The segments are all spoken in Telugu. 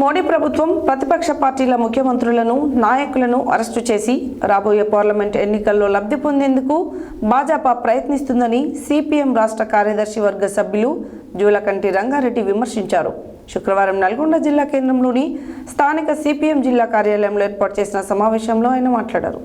మోడీ ప్రభుత్వం ప్రతిపక్ష పార్టీల ముఖ్యమంత్రులను నాయకులను అరెస్టు చేసి రాబోయే పార్లమెంట్ ఎన్నికల్లో లబ్ధి పొందేందుకు భాజపా ప్రయత్నిస్తుందని సిపిఎం రాష్ట్ర కార్యదర్శి వర్గ సభ్యులు జూలకంటి రంగారెడ్డి విమర్శించారు. శుక్రవారం నల్గొండ జిల్లా కేంద్రంలోని స్థానిక సిపిఎం జిల్లా కార్యాలయంలో ఏర్పాటు చేసిన సమావేశంలో ఆయన మాట్లాడారు.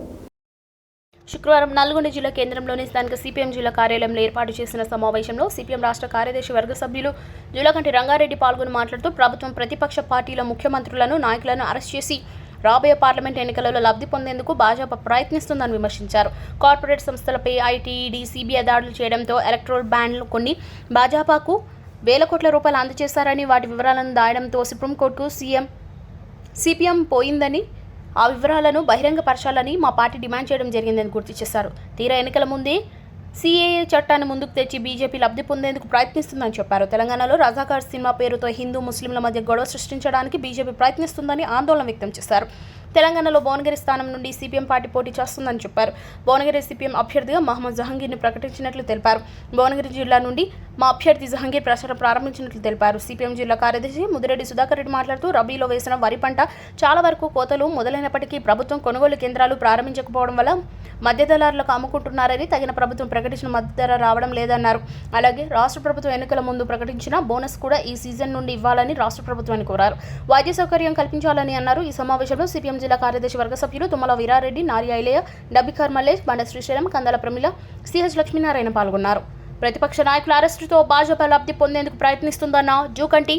శుక్రవారం నల్గొండ జిల్లా కేంద్రంలోని స్థానిక సిపిఎం జిల్లా కార్యాలయంలో ఏర్పాటు చేసిన సమావేశంలో సిపిఎం రాష్ట్ర కార్యదర్శి వర్గ సభ్యులు జులకంటి రంగారెడ్డి పాల్గొని మాట్లాడుతూ ప్రభుత్వం ప్రతిపక్ష పార్టీల ముఖ్యమంత్రులను నాయకులను అరెస్ట్ చేసి రాబోయే పార్లమెంట్ ఎన్నికలలో లబ్ధి పొందేందుకు భాజపా ప్రయత్నిస్తుందని విమర్శించారు. కార్పొరేట్ సంస్థలపై ఐటీఈడీ సిబిఐ దాడులు చేయడంతో ఎలక్ట్రోల్ బ్యాండ్లు కొన్ని భాజపాకు వేల కోట్ల రూపాయలు అందజేశారని వాటి వివరాలను దాయడంతో సుప్రీంకోర్టుకు సీఎం సిపిఎం పోయిందని ఆ వివరాలను బహిరంగపరచాలని మా పార్టీ డిమాండ్ చేయడం జరిగిందని గుర్తు చేశారు. తీరా ఎన్నికల ముందే సిఏఏ చట్టాన్ని ముందుకు తెచ్చి బీజేపీ లబ్ధి పొందేందుకు ప్రయత్నిస్తుందని చెప్పారు. తెలంగాణలో రజాకార్ సినిమా పేరుతో హిందూ ముస్లింల మధ్య గొడవ సృష్టించడానికి బీజేపీ ప్రయత్నిస్తుందని ఆందోళన వ్యక్తం చేశారు. తెలంగాణలో భువనగిరి స్థానం నుండి సిపిఎం పార్టీ పోటీ చేస్తుందని చెప్పారు. భువనగిరి సిపిఎం అభ్యర్థిగా మహమ్మద్ జహంగీర్ని ప్రకటించినట్లు తెలిపారు. భువనగిరి జిల్లా నుండి మా అభ్యర్థి జహంగీర్ ప్రచారం ప్రారంభించినట్లు తెలిపారు. సిపిఎం జిల్లా కార్యదర్శి ముదిరెడ్డి సుధాకర్ రెడ్డి మాట్లాడుతూ రబీలో వేసిన వరి పంట చాలా వరకు కోతలు మొదలైనప్పటికీ ప్రభుత్వం కొనుగోలు కేంద్రాలు ప్రారంభించకపోవడం వల్ల మధ్య దళారులకు అమ్ముకుంటున్నారని తగిన ప్రభుత్వం ప్రకటించిన మద్దతు ధర రావడం లేదన్నారు. అలాగే రాష్ట్ర ప్రభుత్వం ఎన్నికల ముందు ప్రకటించిన బోనస్ కూడా ఈ సీజన్ నుండి ఇవ్వాలని రాష్ట్ర ప్రభుత్వాన్ని కోరారు. వైద్య సౌకర్యం కల్పించాలని అన్నారు. ఈ సమావేశంలో సిపిఎం జిల్లా కార్యదర్శి వర్గ సభ్యులు తుమ్మల వీరారెడ్డి నారి ఐలయ్య డబ్బికార్ మల్లేష్ బండ శ్రీశైలం కందల ప్రమిళ సిహెచ్ లక్ష్మీనారాయణ పాల్గొన్నారు. ప్రతిపక్ష నాయకుల అరెస్టుతో భాజపా లబ్ధి పొందేందుకు ప్రయత్నిస్తుందన్న జూకంటి